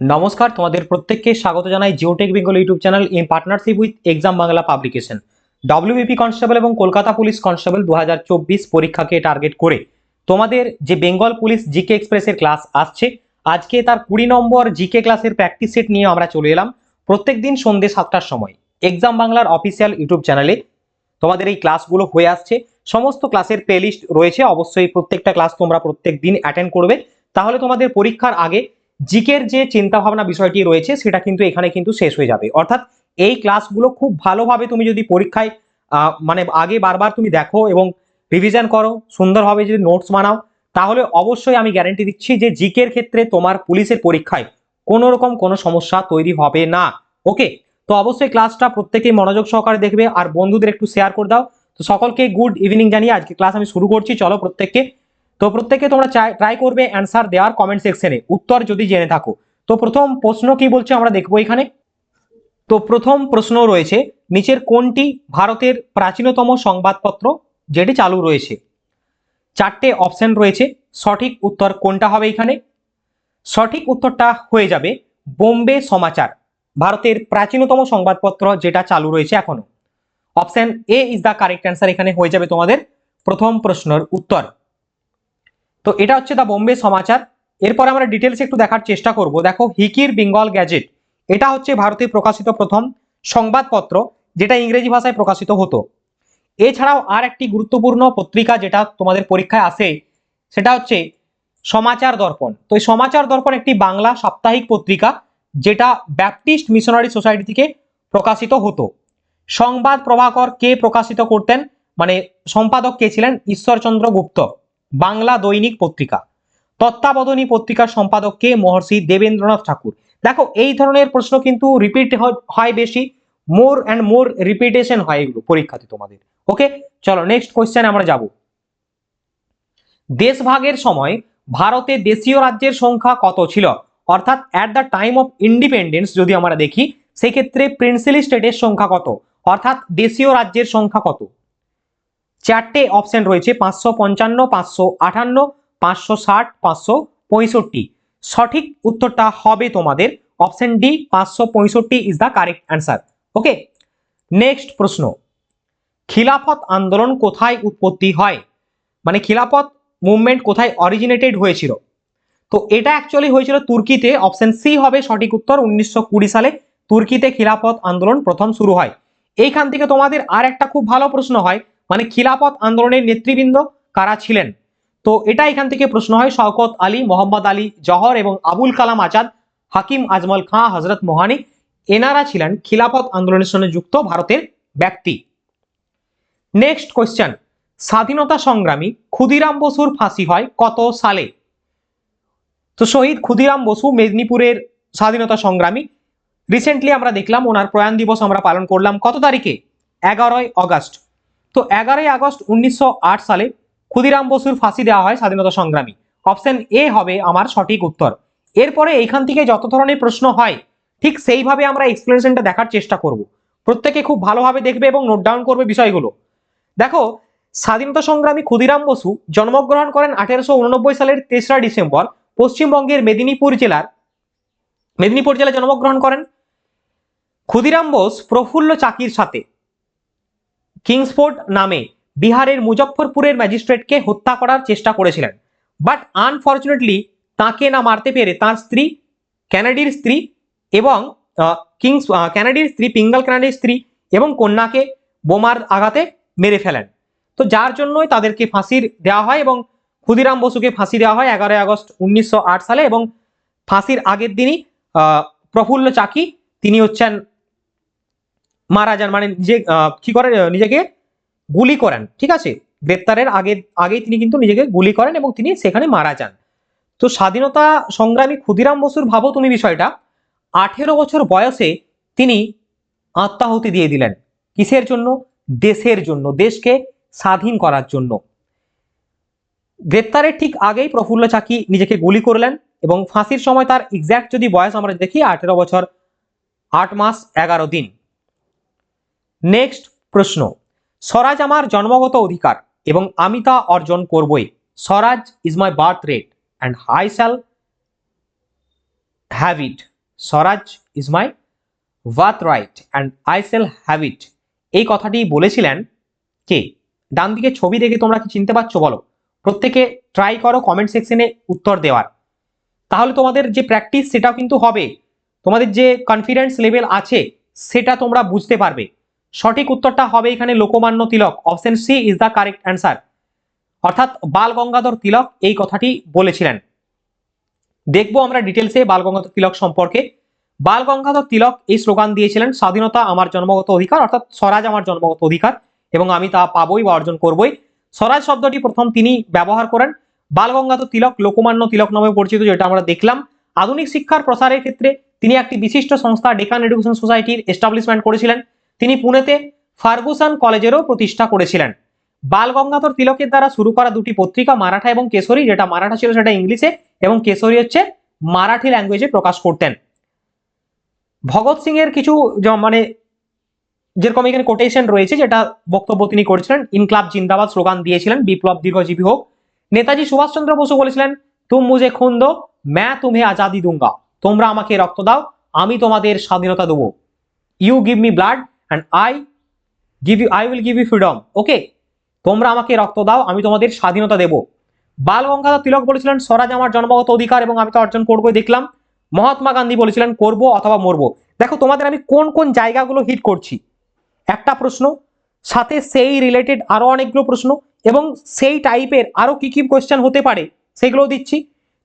নমস্কার, তোমাদের প্রত্যেককে স্বাগত জানাই Geotech Bengal YouTube channel in partnership with exam Bangla publication WBP constable এবং কলকাতা পুলিশ কনস্টেবল দু হাজার চব্বিশ পরীক্ষাকে টার্গেট করে। তোমাদের যে বেঙ্গল পুলিশ জিকে এক্সপ্রেসের ক্লাস আসছে, আজকে তার কুড়ি নম্বর জিকে ক্লাসের প্র্যাকটিস সেট নিয়ে আমরা চলে এলাম প্রত্যেক দিন সন্ধ্যে সাতটার সময়। এক্সাম বাংলার অফিসিয়াল ইউটিউব চ্যানেলে তোমাদের এই ক্লাসগুলো হয়ে আসছে। সমস্ত ক্লাসের প্লেলিস্ট রয়েছে, অবশ্যই প্রত্যেকটা ক্লাস তোমরা প্রত্যেক দিন অ্যাটেন্ড করবে। তাহলে তোমাদের পরীক্ষার আগে জিকের যে চিন্তা ভাবনা বিষয়টি রয়েছে, সেটা কিন্তু এখানে কিন্তু শেষ হয়ে যাবে। অর্থাৎ এই ক্লাসগুলো খুব ভালোভাবে তুমি যদি পরীক্ষায় মানে আগে বারবার তুমি দেখো এবং রিভিশন করো, সুন্দরভাবে যদি নোটস বানাও, তাহলে অবশ্যই আমি গ্যারান্টি দিচ্ছি যে জিকের ক্ষেত্রে তোমার পুলিশের পরীক্ষায় কোনো রকম কোনো সমস্যা তৈরি হবে না। ওকে তো অবশ্যই ক্লাসটা প্রত্যেকেই মনোযোগ সহকারে দেখবে আর বন্ধুদের একটু শেয়ার করে দাও। তো সকলকে গুড ইভিনিং জানিয়ে আজকে ক্লাস আমি শুরু করছি। চলো প্রত্যেককে তো প্রত্যেককে তোমরা ট্রাই করবে অ্যান্সার দেওয়ার কমেন্ট সেকশনে উত্তর যদি জেনে থাকো। তো প্রথম প্রশ্ন কি বলছে আমরা দেখব এখানে। তো প্রথম প্রশ্ন রয়েছে, নিচের কোনটি ভারতের প্রাচীনতম সংবাদপত্র যেটি চালু রয়েছে? চারটে অপশন রয়েছে, সঠিক উত্তর কোনটা হবে এখানে? সঠিক উত্তরটা হয়ে যাবে, বোম্বে সমাচার, ভারতের প্রাচীনতম সংবাদপত্র যেটা চালু রয়েছে এখনও। Option A is the correct answer এখানে হয়ে যাবে তোমাদের প্রথম প্রশ্নের উত্তর। তো এটা হচ্ছে দ্য বোম্বে সমাচার। এরপর আমরা ডিটেলস একটু দেখার চেষ্টা করব। দেখো হিকির বেঙ্গল গ্যাজেট এটা হচ্ছে ভারতে প্রকাশিত প্রথম সংবাদপত্র, যেটা ইংরেজি ভাষায় প্রকাশিত হতো। এছাড়াও আর একটি গুরুত্বপূর্ণ পত্রিকা যেটা তোমাদের পরীক্ষায় আসে, সেটা হচ্ছে সমাচার দর্পণ। তো এই সমাচার দর্পণ একটি বাংলা সাপ্তাহিক পত্রিকা, যেটা ব্যাপটিস্ট মিশনারি সোসাইটি থেকে প্রকাশিত হতো। সংবাদ প্রভাকর কে প্রকাশিত করতেন? মানে সম্পাদক কে ছিলেন? ঈশ্বরচন্দ্র গুপ্ত। বাংলা দৈনিক পত্রিকা। তত্ত্বাবধানী পত্রিকার সম্পাদক কে মহর্ষি দেবেন্দ্রনাথ ঠাকুর। দেখো, এই ধরনের প্রশ্ন কিন্তু রিপিট হয় বেশি। মোর অ্যান্ড মোর রিপিটেশন হয় এগুলো পরীক্ষাতে তোমাদের। ওকে চলো নেক্সট কোয়েশ্চেন আমরা যাব। দেশভাগের সময় ভারতে দেশীয় রাজ্যের সংখ্যা কত ছিল? অর্থাৎ at the time of independence যদি আমরা দেখি, সেক্ষেত্রে প্রিন্সিলি স্টেটের সংখ্যা কত? অর্থাৎ দেশীয় রাজ্যের সংখ্যা কত? চারটে অপশন রয়েছে, পাঁচশো পঞ্চান্ন, পাঁচশো আটান্ন, পাঁচশো ষাট, পাঁচশো পঁয়ষট্টি। সঠিক উত্তরটা হবে তোমাদের অপশন ডি পাঁচশো পঁয়ষট্টি is the correct answer okay next প্রশ্ন। খিলাফত আন্দোলন কোথায় উৎপত্তি হয়? মানে খিলাফত মুভমেন্ট কোথায় অরিজিনেটেড হয়েছিল? তো এটা অ্যাকচুয়ালি হয়েছিল তুর্কিতে অপশন সি হবে সঠিক উত্তর, উনিশশো কুড়ি সালে তুর্কিতে খিলাফত আন্দোলন প্রথম শুরু হয়। এইখান থেকে তোমাদের আর একটা খুব ভালো প্রশ্ন হয় মানে খিলাফত আন্দোলনের নেতৃবৃন্দ কারা ছিলেন? তো এটা এখান থেকে প্রশ্ন হয় শওকত আলী, মোহাম্মদ আলী জহর এবং আবুল কালাম আজাদ, হাকিম আজমল খাঁ হজরত মোহানি, এনারা ছিলেন খিলাফত আন্দোলনের সঙ্গে যুক্ত ভারতের ব্যক্তি। নেক্সট কোয়েশ্চেন স্বাধীনতা সংগ্রামী ক্ষুদিরাম বসুর ফাঁসি হয় কত সালে? তো শহীদ ক্ষুদিরাম বসু মেদিনীপুরের স্বাধীনতা সংগ্রামী। রিসেন্টলি আমরা দেখলাম ওনার প্রয়াণ দিবস আমরা পালন করলাম কত তারিখে? এগারোই আগস্ট তো এগারোই আগস্ট উনিশশো আট সালে ক্ষুদিরাম বসুর ফাঁসি দেওয়া হয় স্বাধীনতা সংগ্রামী। অপশন এ হবে আমার সঠিক উত্তর। এরপরে এইখান থেকে যত ধরনের প্রশ্ন হয়, ঠিক সেইভাবে আমরা এক্সপ্লেনেশনটা দেখার চেষ্টা করব। প্রত্যেকে খুব ভালোভাবে দেখবে এবং নোট ডাউন করবে বিষয়গুলো। দেখো, স্বাধীনতা সংগ্রামী ক্ষুদিরাম বসু জন্মগ্রহণ করেন আঠেরোশো উননব্বই সালের তেসরা ডিসেম্বর, পশ্চিমবঙ্গের মেদিনীপুর জেলার, মেদিনীপুর জেলায় জন্মগ্রহণ করেন। ক্ষুদিরাম বোস প্রফুল্ল চাকির সাথে। কিংসফোর্ড নামে বিহারের মুজফ্ফরপুরের ম্যাজিস্ট্রেটকে হত্যা করার চেষ্টা করেছিলেন। বাট আনফর্চুনেটলি তাকে না মারতে পেরে তার স্ত্রী, ক্যানাডির স্ত্রী এবং কিংস ক্যানাডির স্ত্রী, পিঙ্গল ক্যানাডির স্ত্রী এবং কন্যাকে বোমার আঘাতে মেরে ফেলেন। তো যার জন্যই তাদেরকে ফাঁসির দেওয়া হয় এবং ক্ষুদিরাম বসুকে ফাঁসি দেওয়া হয় এগারোই আগস্ট উনিশশো আট সালে এবং ফাঁসির আগের দিনই প্রফুল্ল চাকি, তিনি হচ্ছেন মারা যান। মানে নিজে কি করেন নিজেকে গুলি করেন, ঠিক আছে? গ্রেপ্তারের আগে, আগেই তিনি কিন্তু নিজেকে গুলি করেন এবং তিনি সেখানে মারা যান। তো স্বাধীনতা সংগ্রামী ক্ষুদিরাম বসুর ভাবো তুমি বিষয়টা, আঠেরো বছর বয়সে তিনি আত্মাহুতি দিয়ে দিলেন। কিসের জন্য? দেশের জন্য, দেশকে স্বাধীন করার জন্য। গ্রেপ্তারের ঠিক আগেই প্রফুল্ল চাকি নিজেকে গুলি করলেন এবং ফাঁসির সময় তার এক্স্যাক্ট যদি বয়স আমরা দেখি, আঠেরো বছর, আট মাস, এগারো দিন। নেক্সট প্রশ্ন, স্বরাজ আমার জন্মগত অধিকার এবং আমি তা অর্জন করবই। Swaraj is my birth rate and I shall have it Swaraj is my birth right and I shall have it এই কথাটি বলেছিলেন কে? ডান দিকে ছবি দেখে তোমরা কি চিনতে পারছ বলো? প্রত্যেকে ট্রাই করো কমেন্ট সেকশনে উত্তর দেওয়ার। তাহলে তোমাদের যে প্র্যাকটিস সেটাও কিন্তু হবে। তোমাদের যে কনফিডেন্স লেভেল আছে, সেটা তোমরা বুঝতে পারবে। সঠিক উত্তরটা হবে এখানে Lokmanya Tilak. Option C is the correct answer অর্থাৎ বাল গঙ্গাধর তিলক এই কথাটি বলেছিলেন। দেখব আমরা ডিটেলসে বাল গঙ্গাধর তিলক সম্পর্কে। বাল গঙ্গাধর তিলক এই স্লোগান দিয়েছিলেন, স্বাধীনতা আমার জন্মগত অধিকার অর্থাৎ স্বরাজ আমার জন্মগত অধিকার, এবং আমি তা পাবই বা অর্জন করবই। স্বরাজ শব্দটি প্রথম তিনি ব্যবহার করেন। বাল গঙ্গাধর তিলক লোকমান্য তিলক নামে পরিচিত, যেটা আমরা দেখলাম। আধুনিক শিক্ষার প্রসারের ক্ষেত্রে তিনি একটি বিশিষ্ট সংস্থা ডেকান এডুকেশন সোসাইটির এস্টাবলিশমেন্ট করেছিলেন। তিনি পুনেতে ফার্গুসান কলেজেরও প্রতিষ্ঠা করেছিলেন। বাল গঙ্গাধর তিলকের দ্বারা শুরু করা দুটি পত্রিকা, মারাঠা এবং কেশরী, যেটা মারাঠা ছিল সেটা ইংলিশে এবং কেশরী হচ্ছে মারাঠি ল্যাঙ্গুয়েজে প্রকাশ করতেন। ভগৎ সিং এর কিছু মানে যেরকম এখানে কোটেশন রয়েছে, যেটা বক্তব্য তিনি করেছিলেন, ইনকলাব জিন্দাবাদ স্লোগান দিয়েছিলেন, বিপ্লব দীর্ঘজীবী হোক। নেতাজি সুভাষচন্দ্র বসু বলেছিলেন, তুম মুজে খুন দো, ম্যা তুমি আজাদি দুঙ্গা। তোমরা আমাকে রক্ত দাও, আমি তোমাদের স্বাধীনতা দেবো। You give me blood and I give you I will give you freedom okay তোমরা আমাকে রক্ত দাও, আমি তোমাদের স্বাধীনতা দেব। বাল গঙ্গাধর তিলক বলেছিলেন, স্বরাজ আমার জন্মগত অধিকার এবং আমি তো অর্জন করবোই। দেখলাম, মহাত্মা গান্ধী বলেছিলেন, করব অথবা মরবো। দেখো, তোমাদের আমি কোন কোন জায়গাগুলো হিট করছি? একটা প্রশ্ন, সাথে সেই রিলেটেড আরও অনেকগুলো প্রশ্ন, এবং সেই টাইপের আরও কি কি কোয়েশ্চেন হতে পারে সেগুলো দিচ্ছি।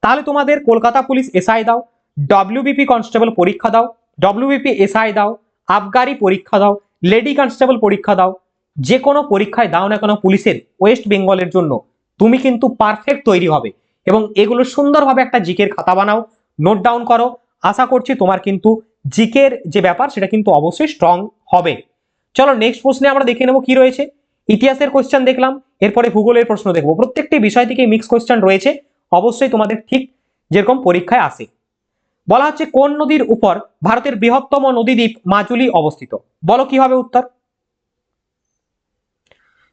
তাহলে তোমাদের কলকাতা পুলিশ এসআই দাও ডব্লিউবিপি কনস্টেবল পরীক্ষা দাও ডব্লিউবিপি এসআই দাও আবগারি পরীক্ষা দাও লেডি কনস্টেবল পরীক্ষা দাও, যে কোনো পরীক্ষায় দাও না কেন পুলিশের ওয়েস্ট বেঙ্গলের জন্য, তুমি কিন্তু পারফেক্ট তৈরি হবে। এবং এগুলো সুন্দরভাবে একটা জিকের খাতা বানাও নোট ডাউন করো, আশা করছি তোমার কিন্তু জিকের যে ব্যাপার, সেটা কিন্তু অবশ্যই স্ট্রং হবে। চলো নেক্সট প্রশ্নে আমরা দেখে নেব কি রয়েছে। ইতিহাসের কোশ্চেন দেখলাম, এরপরে ভূগোলের প্রশ্ন দেখব। প্রত্যেকটি বিষয় থেকে মিক্স কোশ্চেন রয়েছে, অবশ্যই তোমাদের ঠিক যেরকম পরীক্ষায় আসে। বলা হচ্ছে, কোন নদীর উপর ভারতের বৃহত্তম নদীদ্বীপ মাজুলি অবস্থিত? বলো কি হবে উত্তর?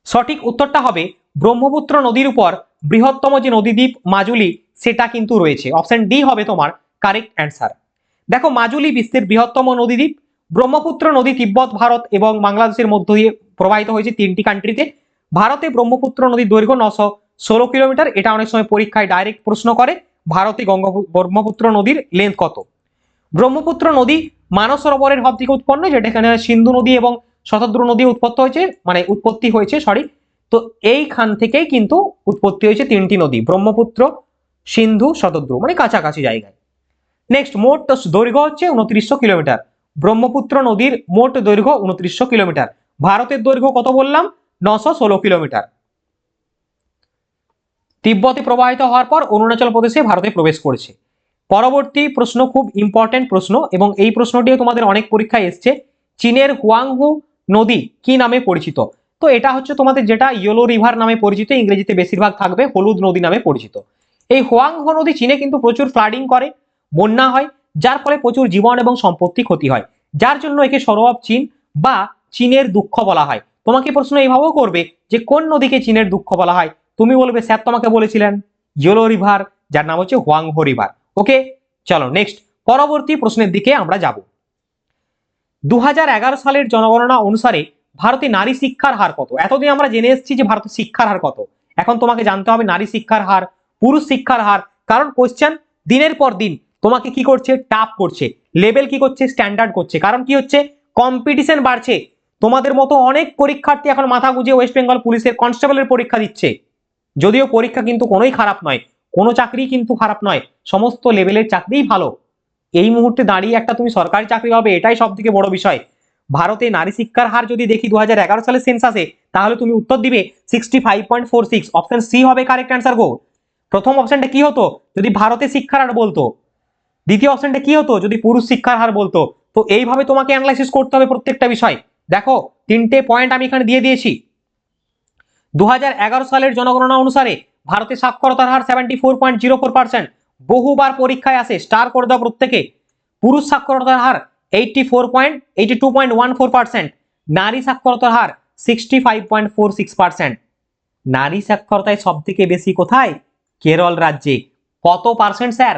সঠিক উত্তরটা হবে, ব্রহ্মপুত্র নদীর উপর বৃহত্তম যে নদীদ্বীপ মাজুলি, সেটা কিন্তু রয়েছে। অপশন ডি হবে তোমার কারেক্ট অ্যান্সার দেখো, মাজুলি বিশ্বের বৃহত্তম নদীদ্বীপ। ব্রহ্মপুত্র নদী তিব্বত, ভারত এবং বাংলাদেশের মধ্য দিয়ে প্রবাহিত হয়েছে তিনটি কান্ট্রিতে ভারতে ব্রহ্মপুত্র নদীর দৈর্ঘ্য নশো ষোলো কিলোমিটার। এটা অনেক সময় পরীক্ষায় ডাইরেক্ট প্রশ্ন করে। ভারতে গঙ্গা ব্রহ্মপুত্র নদীর লেন্থ কত? ব্রহ্মপুত্র নদী মানস সরোবরের থেকে উৎপন্ন, যেটা এখানে সিন্ধু নদী এবং শতদ্রু নদী উৎপত্তি হয়েছে মানে উৎপত্তি হয়েছে সরি তো এইখান থেকেই কিন্তু উৎপত্তি হয়েছে তিনটি নদী, ব্রহ্মপুত্র, সিন্ধু শতদ্রু মানে কাছাকাছি জায়গায়। নেক্সট মোট দৈর্ঘ্য হচ্ছে উনত্রিশশো কিলোমিটার। ব্রহ্মপুত্র নদীর মোট দৈর্ঘ্য উনত্রিশশো কিলোমিটার। ভারতের দৈর্ঘ্য কত বললাম? নশো ষোলো কিলোমিটার। তিব্বতে প্রবাহিত হওয়ার পর অরুণাচল প্রদেশে ভারতে প্রবেশ করেছে। পরবর্তী প্রশ্ন খুব ইম্পর্টেন্ট প্রশ্ন এবং এই প্রশ্নটিও তোমাদের অনেক পরীক্ষায় এসছে। চীনের হুয়াংহু নদী কি নামে পরিচিত? তো এটা হচ্ছে তোমাদের যেটা ইয়েলো রিভার নামে পরিচিত, ইংরেজিতে বেশিরভাগ থাকবে হলুদ নদী নামে পরিচিত। এই হুয়াংহো নদী চীনে কিন্তু প্রচুর ফ্লাডিং করে, বন্যা হয়, যার ফলে প্রচুর জীবন এবং সম্পত্তি ক্ষতি হয়। যার জন্য একে সরোবর চীন বা চীনের দুঃখ বলা হয়। তোমাকে প্রশ্ন এইভাবেও করবে যে কোন নদীকে চীনের দুঃখ বলা হয়? তুমি বলবে, স্যার তোমাকে বলেছিলেন ইয়েলো রিভার যার নাম হচ্ছে হুয়াংহো রিভার ওকে চলো নেক্সট পরবর্তী প্রশ্নের দিকে আমরা যাব। দু হাজার এগারো সালের জনগণনা অনুসারে ভারতে নারী শিক্ষার হার কত? এতদিন আমরা জেনে এসেছি যে ভারতের শিক্ষার হার কত। এখন তোমাকে জানতে হবে নারী শিক্ষার হার, পুরুষ শিক্ষার হার। কারণ কোশ্চেন দিনের পর দিন তোমাকে কি করছে? টাপ করছে। লেভেল কি করছে? স্ট্যান্ডার্ড করছে। কারণ কি হচ্ছে? কম্পিটিশন বাড়ছে। তোমাদের মতো অনেক পরীক্ষার্থী এখন মাথা গুঁজে ওয়েস্ট বেঙ্গল পুলিশের কনস্টেবলের পরীক্ষা দিচ্ছে। যদিও পরীক্ষা কিন্তু কোনোই খারাপ নয়, কোনো চাকরি কিন্তু খারাপ নয়, সমস্ত লেভেলের চাকরিই ভালো। এই মুহূর্তে দাঁড়িয়ে একটা তুমি সরকারি চাকরি পাবে, এটাই সব থেকে বড় বিষয়। ভারতে নারী শিক্ষার হার যদি দেখি দু হাজার এগারো সালের সেন্সাসে তাহলে তুমি উত্তর দিবে sixty five point four six option C হবে কারেক্ট অ্যান্সার গো। প্রথম অপশনটা কি হতো? যদি ভারতে শিক্ষার হার বলতো। দ্বিতীয় অপশনটা কি হতো? যদি পুরুষ শিক্ষার হার বলতো। তো এইভাবে তোমাকে অ্যানালাইসিস করতে হবে প্রত্যেকটা বিষয়। দেখো, তিনটে পয়েন্ট আমি এখানে দিয়ে দিয়েছি। দু হাজার এগারো সালের জনগণনা অনুসারে ভারতের সাক্ষরতার হার seventy four point zero four বহুবার পরীক্ষায় আসে স্টার করে দেওয়া প্রত্যেকে পুরুষ সাক্ষরতার হার eighty four point eighty two point one four percent নারী সাক্ষরতার হার sixty five point four six percent নারী সাক্ষরতায় সব থেকে বেশি কোথায়? কেরল রাজ্যে। কত percent sir?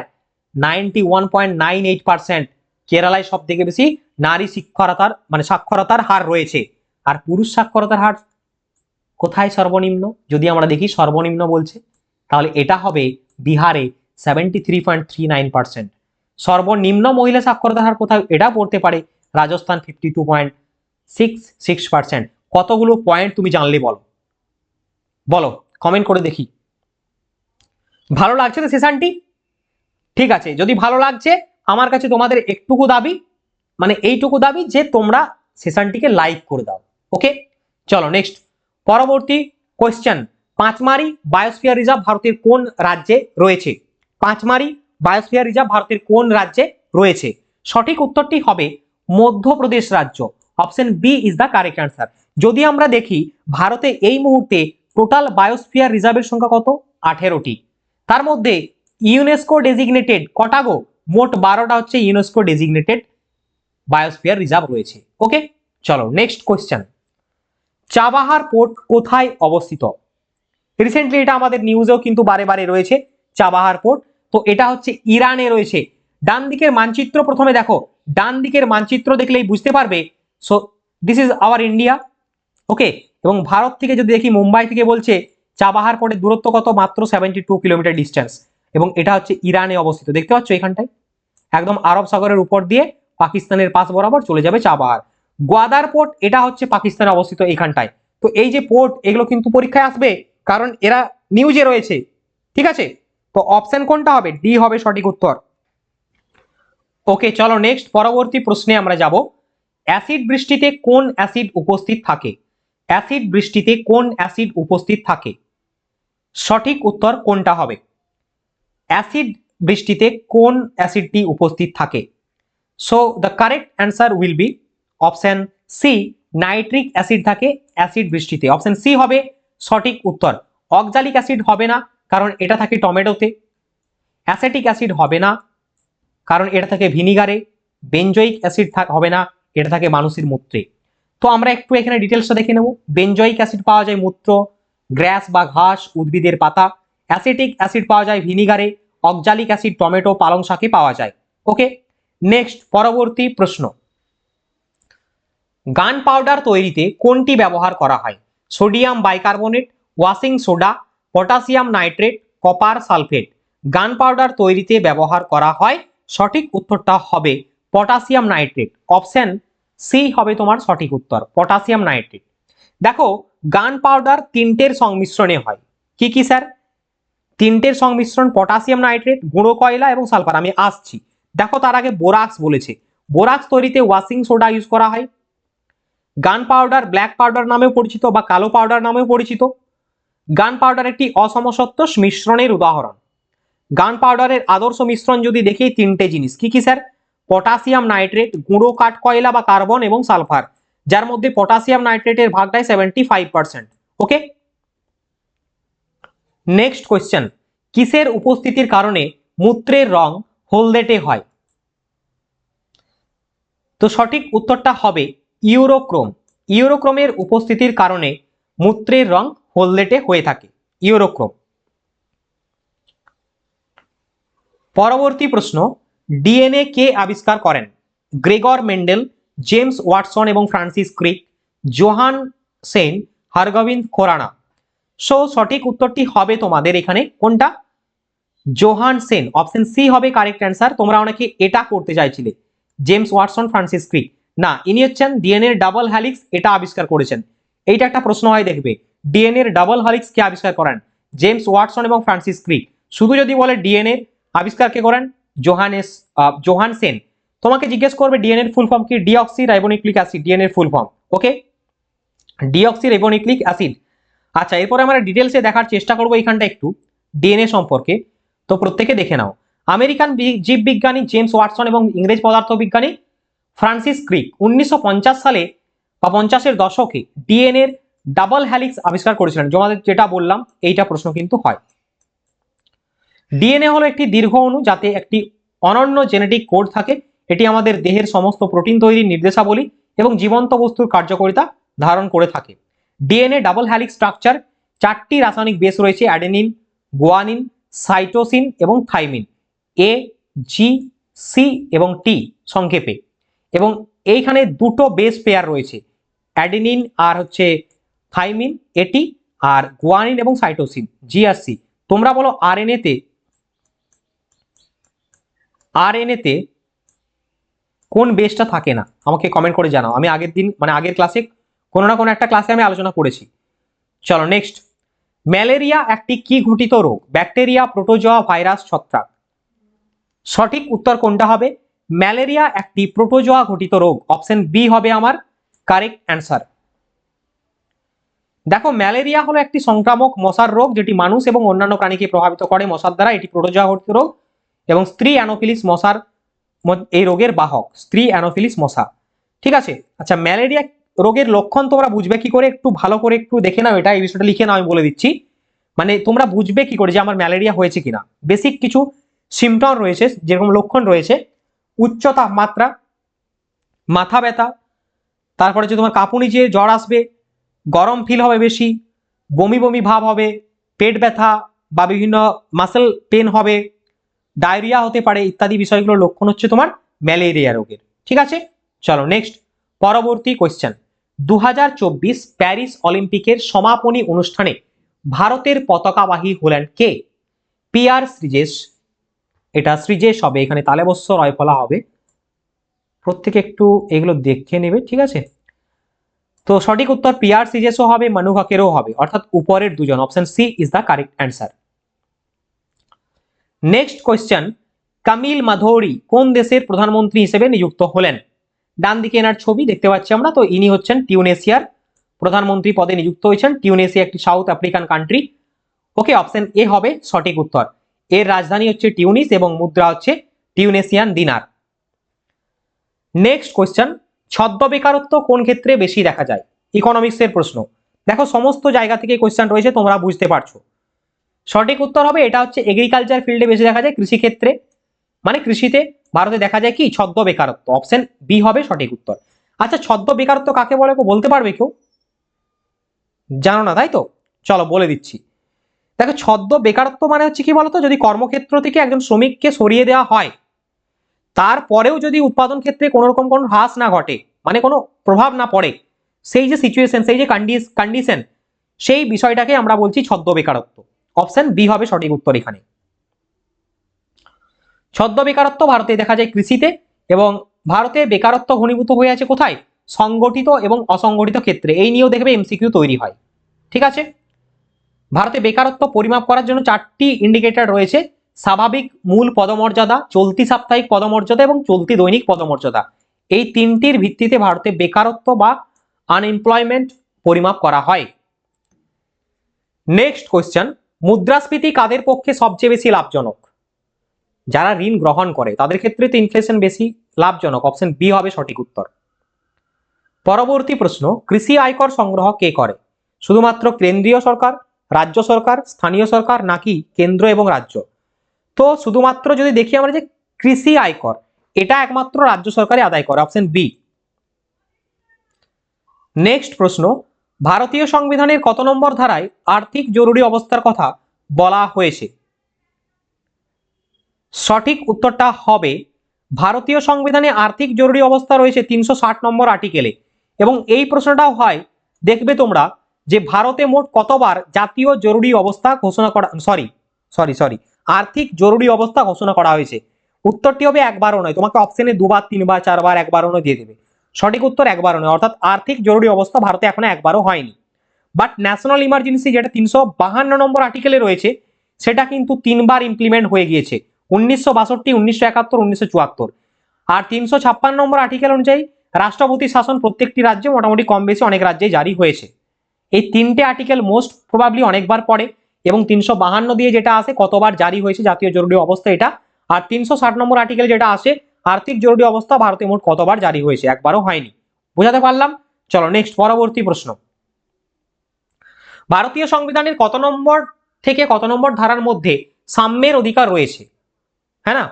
Ninety one point nine eight percent কেরালায় সব থেকে বেশি নারী সাক্ষরতার মানে সাক্ষরতার হার রয়েছে। আর পুরুষ সাক্ষরতার হার কোথায় সর্বনিম্ন? যদি আমরা দেখি সর্বনিম্ন বলছে, তাহলে এটা হবে বিহারে সেভেন্টি সর্বনিম্ন মহিলা সাক্ষরতার হার কোথায়? এটা পড়তে পারে রাজস্থান ফিফটি টু কতগুলো পয়েন্ট তুমি জানলে বলো? বলো কমেন্ট করে দেখি। ভালো লাগছে তো সেশনটি ঠিক আছে, যদি ভালো লাগছে, আমার কাছে তোমাদের একটুকু দাবি মানে এইটুকু দাবি যে তোমরা সেশনটিকে লাইক করে দাও। ওকে চলো নেক্সট পরবর্তী কোয়েশ্চেন পাঁচমারি বায়োস্ফিয়ার রিজার্ভ ভারতের কোন রাজ্যে রয়েছে? পাঁচমারি বায়োস্ফিয়ার রিজার্ভ ভারতের কোন রাজ্যে রয়েছে? সঠিক উত্তরটি হবে মধ্যপ্রদেশ রাজ্য। Option B is the correct answer যদি আমরা দেখি, ভারতে এই মুহূর্তে টোটাল বায়োস্ফিয়ার রিজার্ভের সংখ্যা কত? আঠেরোটি। তার মধ্যে ইউনেস্কো ডেজিগনেটেড কটাগো মোট বারোটা হচ্ছে ইউনেস্কো ডেজিগনেটেড বায়োস্ফিয়ার রিজার্ভ রয়েছে। ওকে চলো নেক্সট কোয়েশ্চেন চাবাহার পোর্ট কোথায় অবস্থিত? রিসেন্টলি এটা আমাদের নিউজেও কিন্তু বারে বারে রয়েছে, চাবাহার পোর্ট তো এটা হচ্ছে ইরানে রয়েছে। ডান দিকের মানচিত্র প্রথমে দেখো। ডান দিকের মানচিত্র দেখলেই বুঝতে পারবে। So this is our India okay এবং ভারত থেকে যদি দেখি, মুম্বাই থেকে বলছে, চাবাহার পোর্টের দূরত্ব কত? মাত্র সেভেন্টি টু কিলোমিটার ডিস্টেন্স এবং এটা হচ্ছে ইরানে অবস্থিত। দেখতে পাচ্ছ এখানটায়? একদম আরব সাগরের উপর দিয়ে পাকিস্তানের পাশ বরাবর চলে যাবে চাবাহার। গোয়াদার পোর্ট এটা হচ্ছে পাকিস্তানে অবস্থিত এখানটায় তো এই যে পোর্ট এগুলো কিন্তু পরীক্ষায় আসবে, কারণ এরা নিউজে রয়েছে। ঠিক আছে? তো অপশন কোনটা হবে? ডি হবে সঠিক উত্তর। ওকে চলো নেক্সট পরবর্তী প্রশ্নে আমরা যাব। অ্যাসিড বৃষ্টিতে কোন অ্যাসিড উপস্থিত থাকে? অ্যাসিড বৃষ্টিতে কোন অ্যাসিড উপস্থিত থাকে? সঠিক উত্তর কোনটা হবে? অ্যাসিড বৃষ্টিতে কোন অ্যাসিডটি উপস্থিত থাকে? So the correct answer will be option C nitric acid থাকে অ্যাসিড বৃষ্টিতে। অপশন সি হবে সঠিক উত্তর। অক্সালিক অ্যাসিড হবে না, কারণ এটা থাকে টমেটোতে। অ্যাসেটিক অ্যাসিড হবে না, কারণ এটা থাকে ভিনিগারে। বেঞ্জয়িক অ্যাসিড হবে না, এটা থাকে মানুষের মূত্রে। তো আমরা একটু এখানে ডিটেলসটা দেখে নেব। বেঞ্জয়িক অ্যাসিড পাওয়া যায় মূত্র গ্র্যাস বা ঘাস, উদ্ভিদের পাতা। অ্যাসিটিক অ্যাসিড পাওয়া যায় ভিনিগারে অক্সালিক অ্যাসিড টমেটো, পালং শাকে পাওয়া যায়। ওকে নেক্সট পরবর্তী প্রশ্ন। গান পাউডার তৈরিতে কোনটি ব্যবহার করা হয়? Sodium bicarbonate, washing soda, potassium nitrate, copper sulphate. Gunpowder তৈরিতে ব্যবহার করা হয়। সঠিক উত্তরটা হবে পটাশিয়াম নাইট্রেট। অপশন সি হবে তোমার সঠিক উত্তর, পটাশিয়াম নাইট্রেট। দেখো, গান পাউডার তিনটের সংমিশ্রণে হয়। কি কি, স্যার? তিনটের সংমিশ্রণ পটাশিয়াম নাইট্রেট, গুঁড়ো কয়লা এবং সালফার। আমি আসছি। দেখো, তার আগে বোরাক্স বলেছে। বোরাক্স তৈরিতে ওয়াশিং সোডা ইউজ করা হয়। গান পাউডার ব্ল্যাক পাউডার নামেও পরিচিত বা কালো পাউডার নামেও পরিচিত। গান পাউডার একটি অসমসত্ব মিশ্রণের উদাহরণ। গান পাউডারের আদর্শ মিশ্রণ যদি দেখি, তিনটে জিনিস। কি কি, স্যার? পটাশিয়াম নাইট্রেট, গুঁড়ো কাঠ কয়লা বা কার্বন এবং সালফার, যার মধ্যে পটাশিয়াম নাইট্রেটের ভাগটাই seventy five percent okay next question কিসের উপস্থিতির কারণে মূত্রের রং হলদেটে হয়? তো সঠিক উত্তরটা হবে ইউরোক্রোম। ইউরোক্রোমের উপস্থিতির কারণে মূত্রের রং হলদেটে হয়ে থাকে। ইউরোক্রোম। পরবর্তী প্রশ্ন, ডিএনএ কে আবিষ্কার করেন? গ্রেগর মেন্ডেল, জেমস ওয়াটসন এবং Francis Crick, Johann Sen, Hargobind Khorana. So, সঠিক উত্তরটি হবে তোমাদের এখানে কোনটা? জোহান সেন। অপশন সি হবে কারেক্ট অ্যান্সার। তোমরা অনেকে এটা করতে চাইছিলে। James Watson, Francis Crick. না, ইনি হচ্ছেন ডিএনএ ডাবল হ্যালিক্স এটা আবিষ্কার করেছেন। এইটা একটা প্রশ্ন হয়, দেখবে। ডিএনএ ডাবল হ্যালিক্স কে আবিষ্কার করেন? জেমস ওয়াটসন এবং ফ্রান্সিস ক্রিক শুধু যদি বলে ডিএনএ আবিষ্কার কে করেন? জোহানেস জোহান সেন তোমাকে জিজ্ঞেস করবে ডিএনএ ফুল ফর্ম কি? Deoxyribonucleic acid DNA full form okay deoxyribonucleic acid আচ্ছা এরপরে আমরা ডিটেলসে দেখার চেষ্টা করব এইখানটা একটু। ডিএনএ সম্পর্কে। তো প্রত্যেকে দেখে নাও। আমেরিকান জীববিজ্ঞানী জেমস ওয়াটসন এবং ইংরেজ পদার্থবিজ্ঞানী ফ্রান্সিস ক্রিক উনিশশো পঞ্চাশ সালে বা পঞ্চাশের দশকে ডিএনএর ডাবল হ্যালিক্স আবিষ্কার করেছিলেন। তোমাদের যেটা বললাম, এইটা প্রশ্ন কিন্তু হয়। ডিএনএ হলো একটি দীর্ঘ অণু যাতে একটি অনন্য জেনেটিক কোড থাকে। এটি আমাদের দেহের সমস্ত প্রোটিন তৈরির নির্দেশাবলী এবং জীবন্ত বস্তুর কার্যকারিতা ধারণ করে থাকে। ডিএনএ ডাবল হ্যালিক্স স্ট্রাকচার চারটি রাসায়নিক বেস রয়েছে অ্যাডেনিন গোয়ানিন সাইটোসিন এবং থাইমিন এ জি সি এবং টি সংক্ষেপে। এবং এইখানে দুটো বেস পেয়ার রয়েছে অ্যাডিনিন আর হচ্ছে থাইমিন এটি আর গুয়ানিন এবং সাইটোসিন জি আর সি তোমরা বলো আরএনএ তে আরএনএ তে কোন বেসটা থাকে না? আমাকে কমেন্ট করে জানাও। আমি আগের দিন মানে আগের ক্লাসে কোনো না কোনো একটা ক্লাসে আমি আলোচনা করেছি। চলো নেক্সট ম্যালেরিয়া একটি কি ঘটিত রোগ? ব্যাকটেরিয়া, প্রোটোজোয়া, ভাইরাস, ছত্রাক। সঠিক উত্তর কোনটা হবে? ম্যালেরিয়া একটি প্রোটোজোয়া ঘটিত রোগ। অপশন বি হবে আমার কারেক্ট অ্যান্সার। দেখো, ম্যালেরিয়া হলো একটি সংক্রামক মশার রোগ যেটি মানুষ এবং অন্যান্য প্রাণীকে প্রভাবিত করে। মশার দ্বারা এটি প্রোটোজোয়া ঘটিত রোগ এবং স্ত্রী অ্যানোফিলিস মশার এই রোগের বাহক, স্ত্রী অ্যানোফিলিস মশা। ঠিক আছে? আচ্ছা ম্যালেরিয়া রোগের লক্ষণ তোমরা বুঝবে কি করে? একটু ভালো করে একটু দেখে নাও এটা, এই বিষয়টা লিখে নাও, আমি বলে দিচ্ছি। মানে তোমরা বুঝবে কি করে যে আমার ম্যালেরিয়া হয়েছে কিনা। বেসিক কিছু সিমটম রয়েছে, যেরকম লক্ষণ রয়েছে। উচ্চ তাপমাত্রা মাথা ব্যথা, তারপরে যে তোমার কাঁপুনি যে জ্বর আসবে, গরম ফিল হবে বেশি, বমি বমি ভাব হবে, পেট ব্যথা বা বিভিন্ন মাসেল পেন হবে ডায়রিয়া হতে পারে ইত্যাদি বিষয়গুলোর লক্ষণ হচ্ছে তোমার ম্যালেরিয়া রোগের। ঠিক আছে? চলো নেক্সট পরবর্তী কোয়েশ্চেন দু হাজার চব্বিশ প্যারিস অলিম্পিকের সমাপনী অনুষ্ঠানে ভারতের পতাকাবাহী হলেন কে? পিয়ার শ্রীজেশ এটা শ্রীজেশ হবে, এখানে তালেবস্য রয়ফলা হবে। প্রত্যেকে একটু এগুলো দেখে নেবে, ঠিক আছে? তো সঠিক উত্তর পিয়ার সিজেসও হবে মানুভাকেরও হবে, অর্থাৎ উপরের দুজন। Option C is the correct answer next question Kamel Madouri কোন দেশের প্রধানমন্ত্রী হিসেবে নিযুক্ত হলেন? ডান দিকে এনার ছবি দেখতে পাচ্ছি আমরা, তো ইনি হচ্ছেন টিউনেশিয়ার প্রধানমন্ত্রী পদে নিযুক্ত হয়েছেন, টিউনেশিয়া একটি South African country okay option A হবে সঠিক উত্তর। এর রাজধানী হচ্ছে টিউনিস এবং মুদ্রা হচ্ছে টিউনেসিয়ান দিনার। নেক্সট কোয়েশ্চেন ছদ্ম বেকারত্ব কোন ক্ষেত্রে বেশি দেখা যায়? ইকোনমিক্সের প্রশ্ন। দেখো, সমস্ত জায়গা থেকে কোয়েশ্চেন রয়েছে, তোমরা বুঝতে পারছ। সঠিক উত্তর হবে, এটা হচ্ছে এগ্রিকালচার ফিল্ডে বেশি দেখা যায় কৃষি ক্ষেত্রে মানে কৃষিতে ভারতে দেখা যায় কি? ছদ্ম বেকারত্ব। অপশন বি হবে সঠিক উত্তর। আচ্ছা ছদ্ম বেকারত্ব কাকে বলে বলতে পারবে কেউ? জানো না, তাই তো? চলো, বলে দিচ্ছি। দেখো ছদ্ম বেকারত্ব মানে হচ্ছে কি বলতো? যদি কর্মক্ষেত্র থেকে একজন শ্রমিককে সরিয়ে দেওয়া হয়, তারপরেও যদি উৎপাদন ক্ষেত্রে কোনো রকম কোনো হ্রাস না ঘটে মানে কোনো প্রভাব না পড়ে, সেই যে সিচুয়েশন সেই যে কন্ডিশন সেই বিষয়টাকে আমরা বলছি ছদ্ম বেকারত্ব। অপশন বি হবে সঠিক উত্তর এখানে। ছদ্ম বেকারত্ব ভারতে দেখা যায় কৃষিতে, এবং ভারতে বেকারত্ব ঘনীভূত হয়ে আছে কোথায়? সংগঠিত এবং অসংগঠিত ক্ষেত্রে। এই নিয়েও দেখবে এমসিকিউ তৈরি হয়। ঠিক আছে? ভারতে বেকারত্ব পরিমাপ করার জন্য চারটি ইন্ডিকেটর রয়েছে। স্বাভাবিক মূল পদমর্যাদা, চলতি সাপ্তাহিক পদমর্যাদা এবং চলতি দৈনিক পদমর্যাদা। এই তিনটির ভিত্তিতে ভারতে বেকারত্ব বা আনএমপ্লয়মেন্ট পরিমাপ করা হয়। নেক্সট কোয়েশ্চেন মুদ্রাস্ফীতি কাদের পক্ষে সবচেয়ে বেশি লাভজনক? যারা ঋণ গ্রহণ করে, তাদের ক্ষেত্রে তো ইনফ্লেশন বেশি লাভজনক। অপশন বি হবে সঠিক উত্তর। পরবর্তী প্রশ্ন, কৃষি আয়কর সংগ্রহ কে করে? শুধুমাত্র কেন্দ্রীয় সরকার রাজ্য সরকার, স্থানীয় সরকার নাকি কেন্দ্র এবং রাজ্য? তো শুধুমাত্র যদি দেখি আমরা যে কৃষি আয়কর, এটা একমাত্র রাজ্য সরকারে আদায় করে অপশন বি নেক্সট প্রশ্ন, ভারতীয় সংবিধানের কত নম্বর ধারায় আর্থিক জরুরি অবস্থার কথা বলা হয়েছে? সঠিক উত্তরটা হবে, ভারতীয় সংবিধানে আর্থিক জরুরি অবস্থা রয়েছে তিনশো ষাট নম্বর আর্টিকেলে এবং এই প্রশ্নটাও হয়, দেখবে তোমরা যে ভারতে মোট কতবার জাতীয় জরুরি অবস্থা ঘোষণা করা সরি সরি সরি আর্থিক জরুরি অবস্থা ঘোষণা করা হয়েছে। উত্তরটি হবে একবারও নয়, তোমাকে অপশনে দুবার, তিনবার, চারবার, একবারও নয় দিয়ে দেবে। সঠিক উত্তর একবারও নয়, অর্থাৎ আর্থিক জরুরি অবস্থা ভারতে এখনও একবারও হয়নি। বাট ন্যাশনাল ইমার্জেন্সি যেটা তিনশো বাহান্ন নম্বর আর্টিকেলে রয়েছে, সেটা কিন্তু তিনবার ইমপ্লিমেন্ট হয়ে গিয়েছে। উনিশশো বাষট্টি, উনিশশো একাত্তর, উনিশশো চুয়াত্তর। আর তিনশো ছাপ্পান্ন নম্বর আর্টিকেল অনুযায়ী রাষ্ট্রপতি শাসন প্রত্যেকটি রাজ্যে মোটামুটি কম বেশি অনেক রাজ্যে জারি হয়েছে। এই তিনটে আর্টিকেল মোস্ট প্রবাবলি অনেকবার পড়ে এবং তিনশো বাহান্ন দিয়ে যেটা আসে, কতবার জারি হয়েছে জাতীয় জরুরি অবস্থা এটা। আর তিনশো ষাট নম্বর আর্টিকেল যেটা আসে, আর্থিক জরুরি অবস্থা ভারতে মোট কতবার জারি হয়েছে, একবারও হয়নি। বোঝাতে পারলাম? চলো নেক্সট পরবর্তী প্রশ্ন। ভারতীয় সংবিধানের কত নম্বর থেকে কত নম্বর ধারার মধ্যে সাম্যের অধিকার রয়েছে? হ্যাঁ না?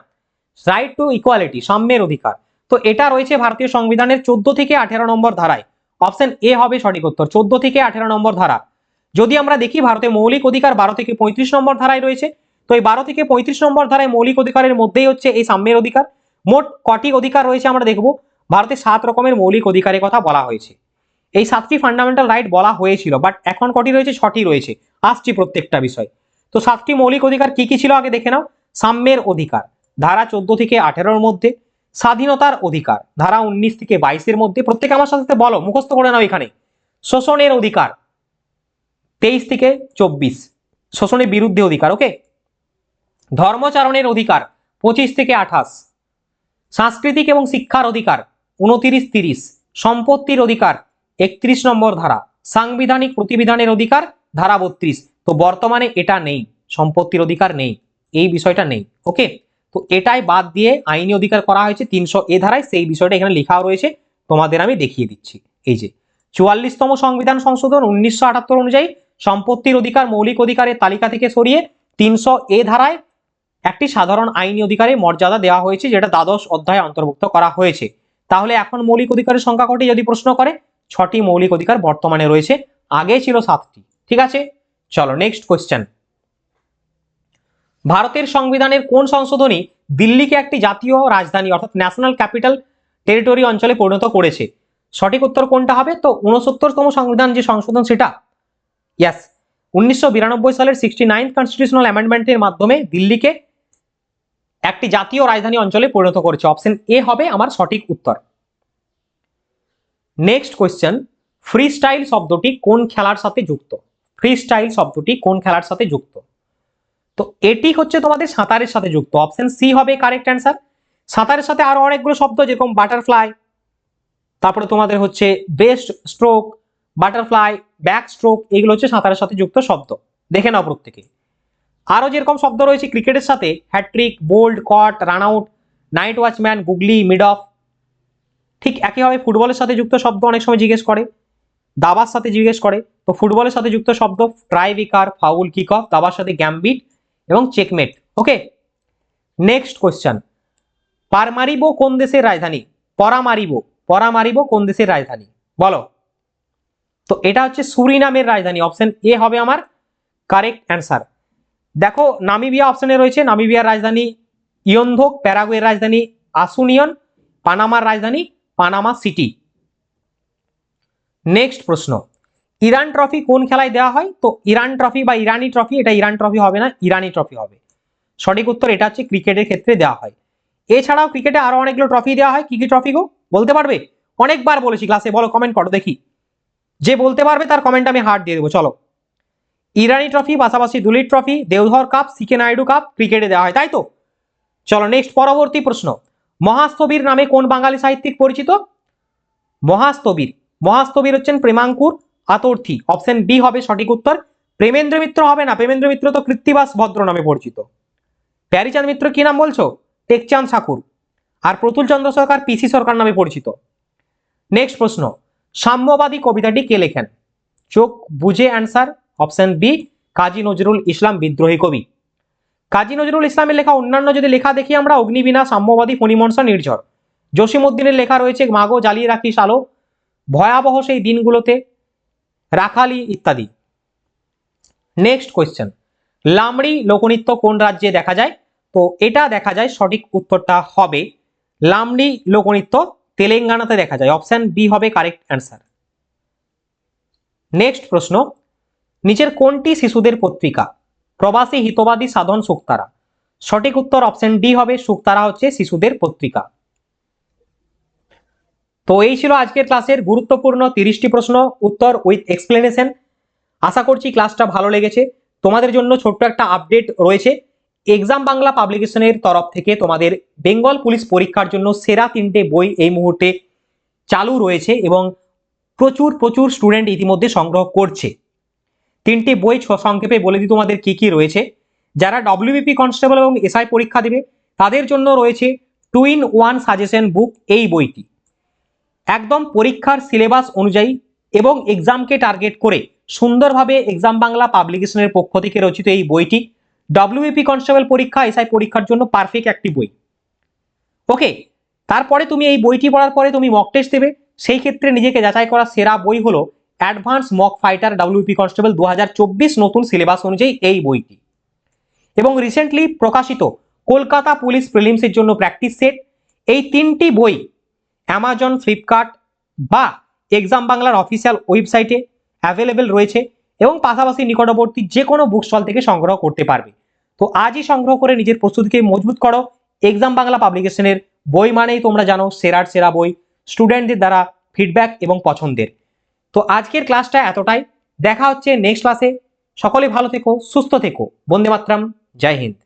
রাইট টু ইকুয়ালিটি সাম্যের অধিকার। তো এটা রয়েছে ভারতীয় সংবিধানের চোদ্দ থেকে আঠেরো নম্বর ধারায়। অপশন এ হবে সঠিক উত্তর। চোদ্দ থেকে আঠেরো নম্বর ধারা। যদি আমরা দেখি ভারতে মৌলিক অধিকার বারো থেকে পঁয়ত্রিশ নম্বর ধারায় রয়েছে, তো এই বারো থেকে পঁয়ত্রিশ নম্বর ধারায় মৌলিক অধিকারের মধ্যেই হচ্ছে এই সাম্যের অধিকার। মোট কটি অধিকার রয়েছে আমরা দেখব। ভারতে সাত রকমের মৌলিক অধিকারের কথা বলা হয়েছে। এই সাতটি ফান্ডামেন্টাল রাইট বলা হয়েছিল বাট এখন কটি রয়েছে? ছটি রয়েছে। আসছি প্রত্যেকটা বিষয়। তো সাতটি মৌলিক অধিকার কি কি ছিল? আগে দেখে নাও। সাম্যের অধিকার। ধারা চোদ্দ থেকে আঠেরোর মধ্যে। স্বাধীনতার অধিকার। ধারা উনিশ থেকে বাইশের মধ্যে প্রত্যেকে আমার সাথে বলো, মুখস্থ করে নাও এখানে। শোষণের অধিকার। তেইশ থেকে চব্বিশ। শোষণের বিরুদ্ধে অধিকার ওকে ধর্মচারণের অধিকার, পঁচিশ থেকে আঠাশ। সাংস্কৃতিক এবং শিক্ষার অধিকার, উনতিরিশ তিরিশ। সম্পত্তির অধিকার, একত্রিশ নম্বর ধারা। সাংবিধানিক প্রতিবিধানের অধিকার, ধারা বত্রিশ। তো বর্তমানে এটা নেই, সম্পত্তির অধিকার নেই, এই বিষয়টা নেই ওকে তো এটাই বাদ দিয়ে আইনি অধিকার করা হয়েছে তিনশো এ ধারায়, সেই বিষয়টা এখানে লেখাও রয়েছে। তোমাদের আমি দেখিয়ে দিচ্ছি। এই যে, চুয়াল্লিশতম সংবিধান সংশোধন উনিশশো আটাত্তর অনুযায়ী সম্পত্তির অধিকার, মৌলিক অধিকারের তালিকা থেকে সরিয়ে তিনশো এ ধারায় একটি সাধারণ আইনি অধিকারের মর্যাদা দেওয়া হয়েছে, যেটা দ্বাদশ অধ্যায়ে অন্তর্ভুক্ত করা হয়েছে। তাহলে এখন মৌলিক অধিকারের সংখ্যা কটি, যদি প্রশ্ন করে? ছটি মৌলিক অধিকার বর্তমানে রয়েছে, আগে ছিল সাতটি। ঠিক আছে? চলো নেক্সট কোয়েশ্চেন ভারতের সংবিধানের কোন সংশোধনী দিল্লিকে একটি জাতীয় রাজধানী অর্থাৎ ন্যাশনাল ক্যাপিটাল টেরিটরি অঞ্চলে পরিণত করেছে? সঠিক উত্তর কোনটা হবে? তো উনসত্তরতম সংবিধান যে সংশোধন, সেটা? ইয়াস উনিশশো বিরানব্বই সালের সিক্সটি নাইন্থ কনস্টিটিউশনাল অ্যামেন্ডমেন্টের মাধ্যমে দিল্লিকে একটি জাতীয় রাজধানী অঞ্চলে পরিণত করেছে। অপশন এ হবে আমার সঠিক উত্তর। নেক্সট কোয়েশ্চেন ফ্রি স্টাইল শব্দটি কোন খেলার সাথে যুক্ত? ফ্রি স্টাইল শব্দটি কোন খেলার সাথে যুক্ত? তো এটি হচ্ছে তোমাদের সাঁতারের সাথে যুক্ত। অপশন সি হবে কারেক্ট অ্যান্সার সাঁতারের সাথে আরও অনেকগুলো শব্দ, যেরকম বাটারফ্লাই তারপরে তোমাদের হচ্ছে breast stroke butterfly back stroke এগুলো হচ্ছে সাঁতারের সাথে যুক্ত শব্দ। দেখে নাও প্রত্যেকে। আরও যেরকম শব্দ রয়েছে ক্রিকেটের সাথে hattrick bowled caught run out nightwatchman googly mid off ঠিক একইভাবে ফুটবলের সাথে যুক্ত শব্দ অনেক সময় জিজ্ঞেস করে, দাবার সাথে জিজ্ঞেস করে। তো ফুটবলের সাথে যুক্ত শব্দ tie breaker foul kick off দাবার সাথে গ্যাম্বিট এবং checkmate okay next question Paramaribo কোন দেশের রাজধানী? পরামারিবো। পরামারিবো কোন দেশের রাজধানী? বলো। তো এটা হচ্ছে সুরিনামের রাজধানী। অপশন এ হবে আমার। কারেক্ট অ্যান্সার দেখো, নামিবিয়া অপশনে রয়েছে। নামিবিয়ার রাজধানী ইয়ন্ধোক, প্যারাগুয়ের রাজধানী আসুনিয়ন পানামার রাজধানী পানামা সিটি। নেক্সট প্রশ্ন। ইরান ট্রফি কোন খেলায় দেওয়া হয়? তো ইরান ট্রফি বা ইরানি ট্রফি, এটা ইরান ট্রফি হবে না, ইরানি ট্রফি হবে। সঠিক উত্তর এটা হচ্ছে ক্রিকেটের ক্ষেত্রে দেওয়া হয়। এছাড়াও ক্রিকেটে আরও অনেকগুলো ট্রফি দেওয়া হয়। কি কি ট্রফি গো? বলতে পারবে? অনেকবার বলেছি ক্লাসে বলো কমেন্ট করো, দেখি। যে বলতে পারবে তার কমেন্ট আমি হার্ট দিয়ে দেবো, চলো। ইরানি ট্রফি, পাশাপাশি Duleep trophy, Deodhar cup CK Naidu cup ক্রিকেটে দেওয়া হয়, তাই তো? চলো নেক্সট পরবর্তী প্রশ্ন। মহাস্তবীর নামে কোন বাঙালি সাহিত্যিক পরিচিত? মহাস্তবীর মহাস্তবীর হচ্ছেন প্রেমাঙ্কুর আতর্থী অপশন বি হবে সঠিক উত্তর, প্রেমেন্দ্র মিত্র হবে না। প্রেমেন্দ্র মিত্র তো কৃত্তিবাস ভদ্র নামে পরিচিত। প্যারিচাঁদ মিত্র কি নাম বলছো? টেকচাঁদ ঠাকুর। আর প্রতুল চন্দ্র সরকার পিসি সরকার নামে পরিচিত। নেক্সট প্রশ্ন, সাম্যবাদী কবিতাটি কে লেখেন? চোখ বুঝে answer, option B, Kazi Nazrul Islam বিদ্রোহী কবি। কাজী নজরুল ইসলামের লেখা অন্যান্য যদি লেখা দেখি আমরা, অগ্নিবীণা, সাম্যবাদী ফণিমনসা, নির্ঝর। জসিমউদ্দিনের লেখা রয়েছে, মাগো জ্বালিয়ে রাখিস আলো। ভয়াবহ সেই দিনগুলোতে রাখালি ইত্যাদি। নেক্সট কোয়েশ্চেন লামড়ি লোকনৃত্য কোন রাজ্যে দেখা যায়? তো এটা দেখা যায় সঠিক উত্তরটা হবে লামড়ি লোকনৃত্য তেলেঙ্গানাতে দেখা যায়। অপশান বি হবে কারেক্ট অ্যান্সার নেক্সট প্রশ্ন, নিচের কোনটি শিশুদের পত্রিকা? প্রবাসী হিতবাদী সাধন সুক্তারা সঠিক উত্তর অপশন ডি হবে সুক্তারা হচ্ছে শিশুদের পত্রিকা। তো এই ছিল আজকের ক্লাসের গুরুত্বপূর্ণ তিরিশটি প্রশ্ন, উত্তর উইথ এক্সপ্লেনেশন আশা করছি ক্লাসটা ভালো লেগেছে। তোমাদের জন্য ছোট্ট একটা আপডেট রয়েছে। এক্সাম বাংলা পাবলিকেশনের তরফ থেকে তোমাদের বেঙ্গল পুলিশ পরীক্ষার জন্য সেরা তিনটে বই এই মুহূর্তে চালু রয়েছে এবং প্রচুর প্রচুর স্টুডেন্ট ইতিমধ্যে সংগ্রহ করছে। তিনটি বই সংক্ষেপে বলে দিই তোমাদের কি কি রয়েছে। যারা ডব্লিউবিপি কনস্টেবল এবং এসআই পরীক্ষা দেবে, তাদের জন্য রয়েছে two in one suggestion book এই বইটি। একদম পরীক্ষার সিলেবাস অনুযায়ী এবং এক্সামকে টার্গেট করে সুন্দরভাবে এক্সাম বাংলা পাবলিকেশনের পক্ষ থেকে রচিত এই বইটি ডব্লিউপি কনস্টেবল পরীক্ষা এসআই পরীক্ষার জন্য পারফেক্ট একটি বই। ওকে তারপরে তুমি এই বইটি পড়ার পরে তুমি মক টেস্ট দেবে। সেই ক্ষেত্রে নিজেকে যাচাই করা সেরা বই হলো advance mock fighter WP constable দু হাজার চব্বিশ নতুন সিলেবাস অনুযায়ী এই বইটি। এবং রিসেন্টলি প্রকাশিত কলকাতা পুলিশ প্রিলিমসের জন্য প্র্যাকটিস সেট এই তিনটি বই অ্যামাজন ফ্লিপকার্ট বা এক্সাম বাংলার অফিসিয়াল ওয়েবসাইটে অ্যাভেলেবেল রয়েছে এবং পাশাপাশি নিকটবর্তী যে কোনো বুক স্টল থেকে সংগ্রহ করতে পারবে। তো আজই সংগ্রহ করে নিজের প্রস্তুতিকে মজবুত করো। এক্সাম বাংলা পাবলিকেশনের বই মানেই তোমরা জানো সেরার সেরা বই স্টুডেন্টদের দ্বারা ফিডব্যাক এবং পছন্দের। তো আজকের ক্লাসটা এতটাই। দেখা হচ্ছে নেক্সট ক্লাসে সকলে ভালো থেকো, সুস্থ থেকো। বন্দে মাতরম জয় হিন্দ।